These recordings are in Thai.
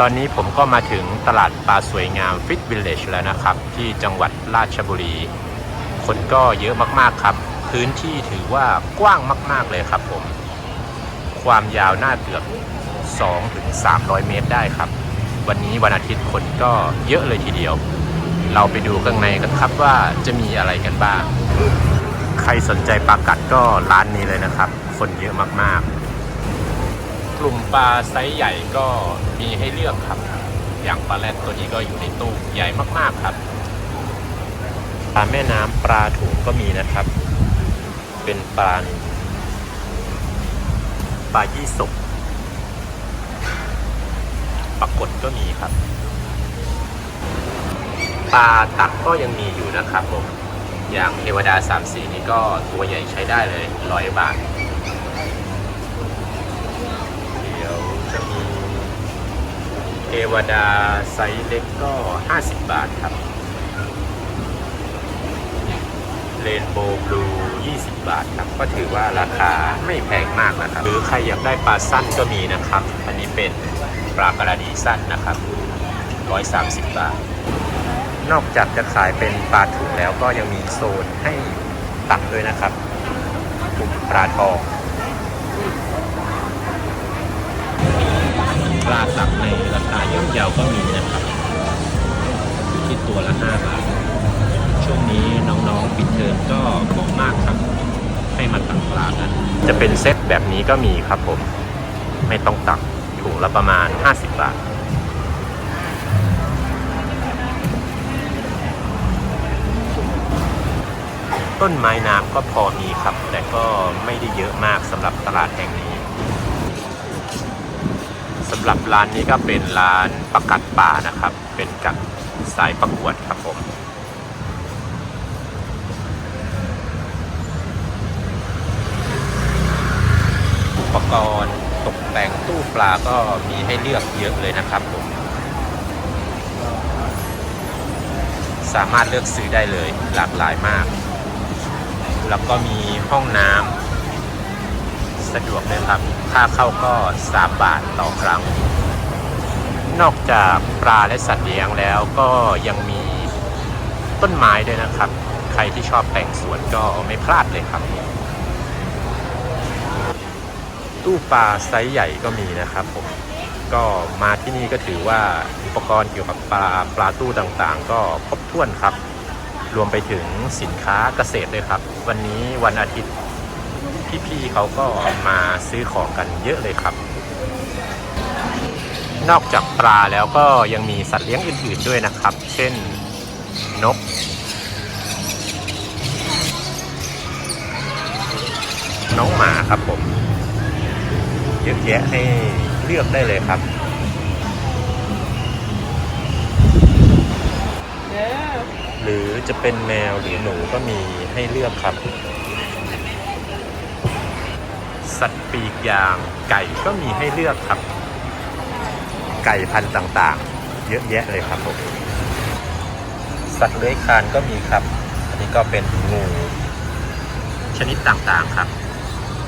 ตอนนี้ผมก็มาถึงตลาดปลาสวยงามฟิตวิลเลจแล้วนะครับ ที่จังหวัดราชบุรี คนก็เยอะมากๆครับ พื้นที่ถือว่ากว้างมาก ๆเลยครับผม ความยาวน่าเกือบ2-300 เมตรได้ครับ วันนี้วันอาทิตย์คนก็เยอะเลยทีเดียว เราไปดูข้างในกันครับว่าจะมีอะไรกันบ้าง ใครสนใจปลากัดก็ร้านนี้เลยนะครับ คนเยอะมากๆ ลุ่มปลาไซส์ใหญ่ก็มีให้เลือกครับ อย่างปลาแรดตัวนี้ก็อยู่ในตู้ใหญ่มากๆครับปลาแม่น้ำปลาถุงก็มีนะครับ เป็นปลาปลายี่สกปลากดก็มีครับปลาตักก็ยังมีอยู่นะครับผมอย่างเทวดาสามสีนี่ก็ตัวใหญ่ใช้ได้เลยร้อยบาท เดี๋ยวจะมีเท วดาไซส์เล็กก็ 50 บาทครับเรนโบว์บลู20 บาทครับ ก็ถือว่าราคาไม่แพงมากนะครับ หรือใครอยากได้ปลาสั้นก็มีนะครับ อันนี้เป็นปลากระดีสั้นนะครับ 130 บาท นอกจากจะขายเป็นปลาถุงแล้วก็ยังมีโซนให้ตักด้วยนะครับกลุ่มปลาทอง ปลาตักในราคาย่อมเยาก็มีนะครับอยู่ที่ตัวละ5บาทช่วงนี้น้องๆปิดเทอมก็เหมาะมากครับ ให้มาตักปลากันจะเป็นเซตแบบนี้ก็มีครับผม ไม่ต้องตักถุงละประมาณ 50 บาทต้นไม้น้ำก็พอมีครับ แต่ก็ไม่ได้เยอะมากสำหรับตลาดแห่งนี้ สำหรับร้านนี้ก็เป็นร้านประกัดป่านะครับ เป็นกัดสายประกวดครับผมอุปกรณ์ตกแต่งตู้ปลาก็มีให้เลือกเยอะเลยนะครับผม สามารถเลือกซื้อได้เลยหลากหลายมาก แล้วก็มีห้องน้ำ สะดวกเลยครับ ค่าเข้าก็ 3 บาทต่อครั้ง นอกจากปลาและสัตว์เลี้ยงแล้วก็ยังมีต้นไม้ด้วยนะครับ ใครที่ชอบแต่งสวนก็ไม่พลาดเลยครับ ตู้ปลาไซส์ใหญ่ก็มีนะครับผมก็มาที่นี่ก็ถือว่าอุปกรณ์เกี่ยวกับปลาปลาตู้ต่างๆ ก็ครบถ้วนครับ รวมไปถึงสินค้าเกษตรด้วยครับ วันนี้วันอาทิตย์ พี่ๆเขาก็มาซื้อของกันเยอะเลยครับ นอกจากปลาแล้วก็ยังมีสัตว์เลี้ยงอื่นๆด้วยนะครับ เช่นนก น้องหมาครับผม เยอะแยะให้เลือกได้เลยครับหรือจะเป็นแมวหรือหนูก็มีให้เลือกครับ สัตว์ปีกอย่างไก่ก็มีให้เลือกครับ ไก่พันธุ์ต่างๆ เยอะแยะเลยครับผมสัตว์เลื้อยคลานก็มีครับ อันนี้ก็เป็นงู ชนิดต่างๆครับ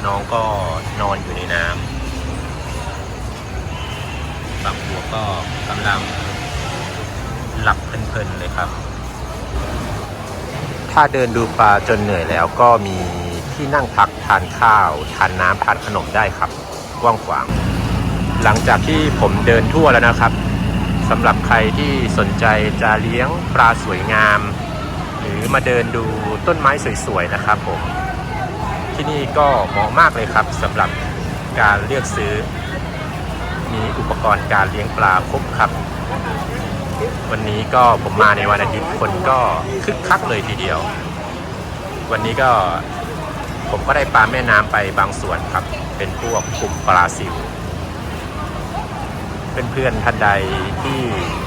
น้องก็นอนอยู่ในน้ำบางตัวก็กำลังหลับเพลินๆเลยครับ ถ้าเดินดูปลาจนเหนื่อยแล้วก็มี ที่นั่งพักทานข้าว ทานน้ำทานขนมได้ครับกว้างขวาง หลังจากที่ผมเดินทั่วแล้วนะครับสำหรับใครที่สนใจจะเลี้ยงปลาสวยงาม หรือมาเดินดูต้นไม้สวยๆนะครับผมที่นี่ก็เหมาะมากเลยครับสำหรับการเลือกซื้อ มีอุปกรณ์การเลี้ยงปลาครบครับ วันนี้ก็ผมมาในวันอาทิตย์คนก็คึกคักเลยทีเดียว วันนี้ก็ ผมก็ได้ปลาแม่น้ำไปบางส่วนครับ เป็นพวกกลุ่มปลาซิว เพื่อนๆท่านใดที่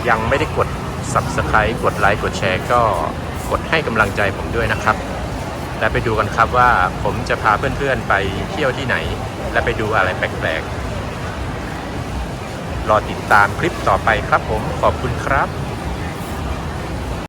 ยังไม่ได้กด subscribe กดไลค์กดแชร์ก็กดให้กำลังใจผมด้วยนะครับ และไปดูกันครับว่าผมจะพาเพื่อนๆไปเที่ยวที่ไหน และไปดูอะไรแปลกๆ รอติดตามคลิปต่อไปครับผมขอบคุณครับ